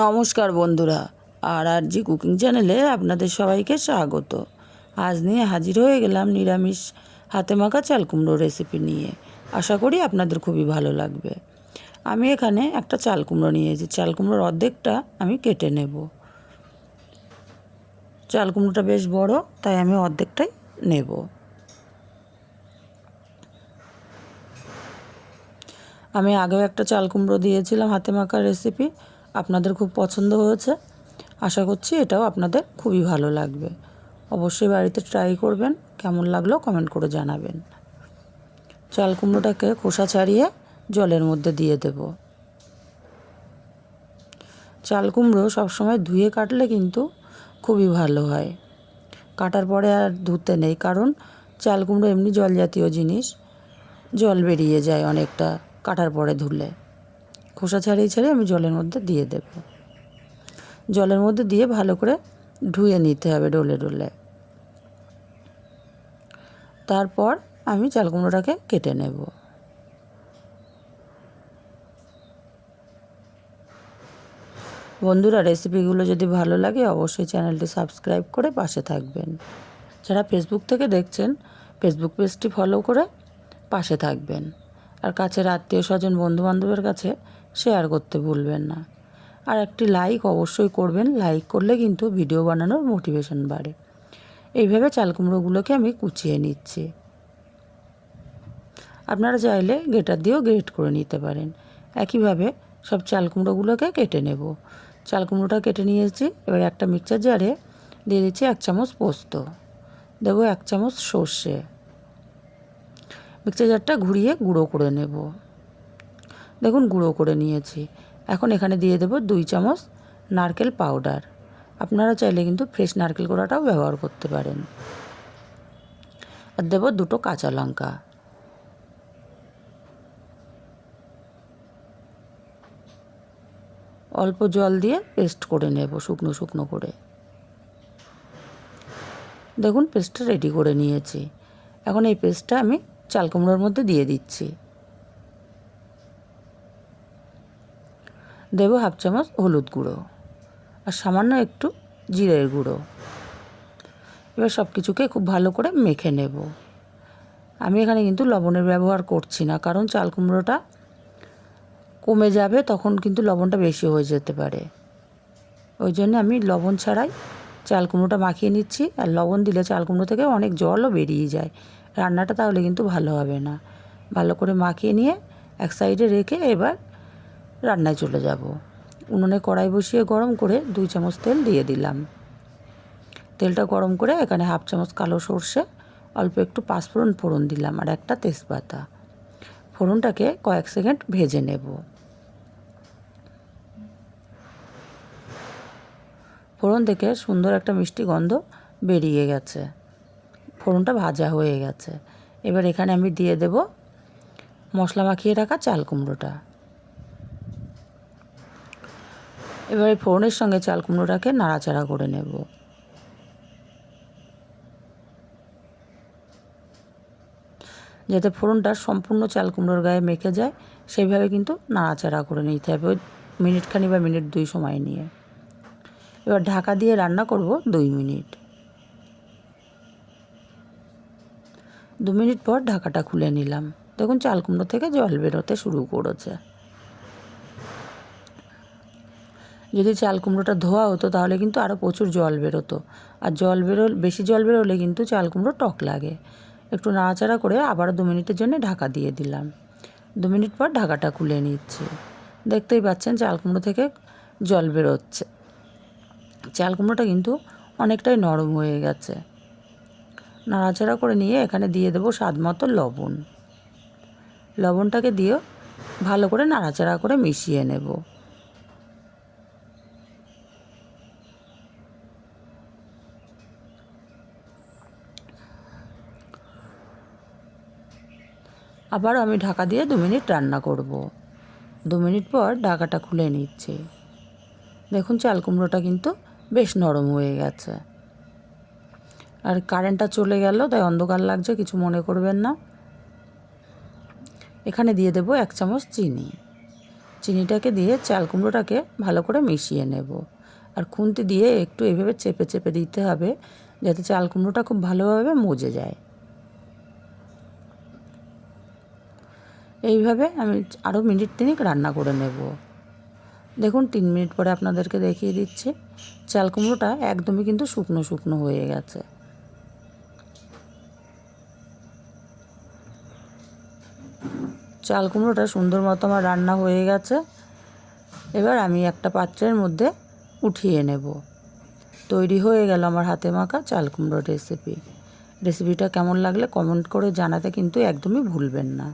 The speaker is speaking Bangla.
নমস্কার বন্ধুরা আর আর জি কুকিং চ্যানেলে আপনাদের সবাইকে স্বাগত। আজ নিয়ে হাজির হয়ে গেলাম নিরামিষ হাতে মাখা চাল কুমড়ো রেসিপি নিয়ে। আশা করি আপনাদের খুবই ভালো লাগবে। আমি এখানে একটা চাল কুমড়ো নিয়েছি, চাল কুমড়োর অর্ধেকটা আমি কেটে নেব। চাল কুমড়োটা বেশ বড়, তাই আমি অর্ধেকটাই নেব। আমি আগেও একটা চাল কুমড়ো দিয়েছিলাম হাতে মাখার রেসিপি। আপনাদের খুব পছন্দ হয়েছে। আশা করছি এটাও আপনাদের খুবই ভালো লাগবে। অবশ্যই বাড়িতে ট্রাই করবেন, কেমন লাগল কমেন্ট করে জানাবেন। চাল কুমড়োটাকে খোসা ছাড়িয়ে জলের মধ্যে দিয়ে দেব। চাল কুমড়ো সবসময় ধুয়ে কাটলে কিন্তু খুবই ভালো হয়। কাটার পরে আর ধুতে নেই, কারণ চাল কুমড়ো এমনি জল জাতীয় জিনিস। জল বেরিয়ে যায় অনেকটা, কাটার পরে ধুলে। খোসা ছাড়িয়ে ছাড়িয়ে আমি জলের মধ্যে দিয়ে দেব। জলের মধ্যে দিয়ে ভালো করে ধুয়ে নিতে হবে ডলে ডলে। তারপর আমি চাল কুমড়োটাকে কেটে নেব। বন্ধুরা, রেসিপিগুলো যদি ভালো লাগে, অবশ্যই চ্যানেলটি সাবস্ক্রাইব করে পাশে থাকবেন। যারা ফেসবুক থেকে দেখছেন ফেসবুক পেজটি ফলো করে পাশে থাকবেন। আর কাছের আত্মীয় স্বজন বন্ধুবান্ধবের কাছে শেয়ার করতে ভুলবেন না। আর একটি লাইক অবশ্যই করবেন। লাইক করলে কিন্তু ভিডিও বানানোর মোটিভেশন বাড়ে। এইভাবে চাল কুমড়োগুলোকে আমি কুচিয়ে নিচ্ছি। আপনারা চাইলে গ্রেটার দিয়েও গ্রেট করে নিতে পারেন। একইভাবে সব চাল কুমড়োগুলোকে কেটে নেব। চাল কুমড়োটা কেটে নিয়েছি। এবার একটা মিক্সচার জারে দিয়ে দিচ্ছি এক চামচ পোস্ত। দেবো এক চামচ সর্ষে। মিক্সচার জারটা ঘুরিয়ে গুঁড়ো করে নেব। দেখুন, গুঁড়ো করে নিয়েছি। এখন এখানে দিয়ে দেব দুই চামচ নারকেল পাউডার। আপনারা চাইলে কিন্তু ফ্রেশ নারকেল কোড়াটাও ব্যবহার করতে পারেন। আর দেবো দুটো কাঁচা লঙ্কা। অল্প জল দিয়ে পেস্ট করে নেব শুকনো শুকনো করে। দেখুন, পেস্টটা রেডি করে নিয়েছি। এখন এই পেস্টটা আমি চাল কুমড়োর মধ্যে দিয়ে দিচ্ছি। দেবো হাফ চামচ হলুদ গুঁড়ো আর সামান্য একটু জিরের গুঁড়ো। এবার সব কিছুকে খুব ভালো করে মেখে নেব। আমি এখানে কিন্তু লবণের ব্যবহার করছি না, কারণ চাল কুমড়োটা কমে যাবে, তখন কিন্তু লবণটা বেশি হয়ে যেতে পারে। ওই জন্য আমি লবণ ছাড়াই চাল কুমড়োটা মাখিয়ে নিচ্ছি, আর লবণ দিলে চাল কুমড়ো থেকে অনেক জলও বেরিয়ে যায়। রান্নাটা তাহলে কিন্তু ভালো হবে না। ভালো করে মাখিয়ে নিয়ে এক সাইডে রেখে এবার রান্নায় চলে যাব। উনুনে কড়াই বসিয়ে গরম করে দুই চামচ তেল দিয়ে দিলাম। তেলটা গরম করে এখানে হাফ চামচ কালো সর্ষে, অল্প একটু পাঁচফোড়ন ফোড়ন দিলাম আর একটা তেজপাতা। ফোড়নটাকে কয়েক সেকেন্ড ভেজে নেব। ফোড়ন থেকে সুন্দর একটা মিষ্টি গন্ধ বেরিয়ে গেছে। ফোড়নটা ভাজা হয়ে গেছে। এবার এখানে আমি দিয়ে দেব মশলা মাখিয়ে রাখা চাল কুমড়োটা। এবার ফোড়নের সঙ্গে চাল কুমড়োটাকে নাড়াচাড়া করে নেব। যাতে ফোড়নটা সম্পূর্ণ চাল কুমড়োর গায়ে মেখে যায়, সেইভাবে কিন্তু নাড়াচাড়া করে নিতে হবে। ওই মিনিটখানি বা মিনিট দুই সময় নিয়ে। এবার ঢাকা দিয়ে রান্না করব দুই মিনিট। দু মিনিট পর ঢাকাটা খুলে নিলাম। দেখুন, চাল কুমড়ো থেকে জল বেরোতে শুরু করেছে। যদি চাল কুমড়োটা ধোয়া হতো তাহলে কিন্তু আরও প্রচুর জল বেরোতো। আর জল বেরো, বেশি জল বেরোলে কিন্তু চাল কুমড়ো টক লাগে। একটু নাড়াচাড়া করে আবার দু মিনিটের জন্য ঢাকা দিয়ে দিলাম। দু মিনিট পর ঢাকাটা খুলে নিচ্ছি। দেখতেই পাচ্ছেন চাল কুমড়ো থেকে জল বেরোচ্ছে। চাল কুমড়োটা কিন্তু অনেকটাই নরম হয়ে গেছে। নাড়াচাড়া করে নিয়ে এখানে দিয়ে দেবো স্বাদ মতো লবণ। লবণটাকে দিয়েও ভালো করে নাড়াচাড়া করে মিশিয়ে নেব। আবার আমি ঢাকা দিয়ে দু মিনিট রান্না করব। দু মিনিট পর ঢাকাটা খুলে নিচ্ছি। দেখুন, চাল কুমড়োটা কিন্তু বেশ নরম হয়ে গেছে। আর কারেন্টটা চলে গেল, তাই অন্ধকার লাগছে, কিছু মনে করবেন না। এখানে দিয়ে দেবো এক চামচ চিনি। চিনিটাকে দিয়ে চাল কুমড়োটাকে ভালো করে মিশিয়ে নেব। আর খুন্তি দিয়ে একটু এভাবে চেপে চেপে দিতে হবে, যাতে চাল কুমড়োটা খুব ভালোভাবে মজে যায়। এইভাবে আমি আরও মিনিট তিনেক রান্না করে নেব। দেখুন, তিন মিনিট পরে আপনাদেরকে দেখিয়ে দিচ্ছি। চাল কুমড়োটা একদমই কিন্তু শুকনো শুকনো হয়ে গেছে। চাল কুমড়োটা সুন্দর মতো আমার রান্না হয়ে গেছে। এবার আমি একটা পাত্রের মধ্যে উঠিয়ে নেব। তৈরি হয়ে গেল আমার হাতে মাখা চাল কুমড়োর রেসিপি। রেসিপিটা কেমন লাগলে কমেন্ট করে জানাতে কিন্তু একদমই ভুলবেন না।